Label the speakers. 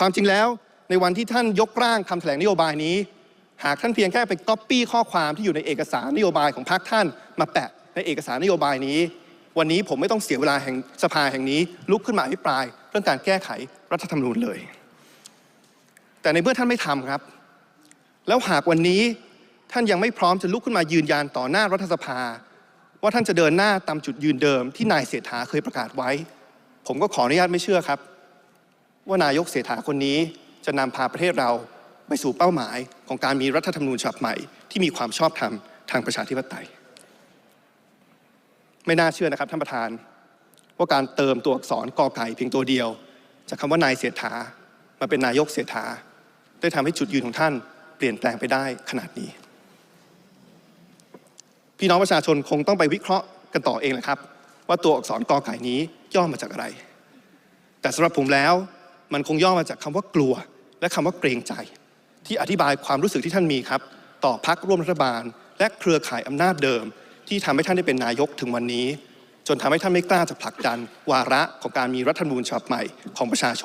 Speaker 1: ความจริงแล้วในวันที่ท่านยกร่างคำแถลงนโยบายนี้ หากท่านเพียงแค่ไปก๊อปปี้ข้อความที่อยู่ในเอกสารนโยบายของพรรคท่าน มาแปะในเอกสารนโยบายนี้ วันนี้ผมไม่ต้องเสียเวลาแห่งสภาแห่งนี้ ลุกขึ้นมาอภิปราย เรื่องการแก้ไขรัฐธรรมนูญเลย แต่ในเมื่อท่านไม่ทำครับ แล้วหากวันนี้ท่านยังไม่พร้อมจะลุกขึ้นมายืนยันต่อหน้ารัฐสภา ว่าท่านจะเดินหน้าตามจุดยืนเดิมที่นายเศรษฐาเคยประกาศไว้ ผมก็ขออนุญาตไม่เชื่อครับ ว่านายกเศรษฐาคนนี้จะนำพาประเทศเราไปสู่เป้าหมายของการมีรัฐธรรมนูญฉบับใหม่ ที่มีความชอบธรรมทางประชาธิปไตย ไม่น่าเชื่อนะครับท่านประธาน ว่าการเติมตัวอักษรกอไก่เพียงตัวเดียว จากคำว่านายเศรษฐามาเป็นนายกเศรษฐา ได้ทำให้จุดยืนของท่านเปลี่ยนแปลงไปได้ขนาดนี้ พี่น้องประชาชนคงต้องไปวิเคราะห์กันต่อเองแหละครับ ว่าตัวอักษรกอไก่นี้ย่อมาจากอะไร แต่สำหรับผมแล้ว มันคงย่อมาจากคำว่ากลัว และคำว่าเกรงใจ ที่อธิบายความรู้สึกที่ท่านมีครับ ต่อพักร่วมรัฐบาล และเครือข่ายอำนาจเดิม ที่ทำให้ท่านได้เป็นนายกถึงวันนี้ จนทำให้ท่านไม่กล้าจะผลักดัน วาระของการมีรัฐธรรมนูญฉบับใหม่ของประชาชน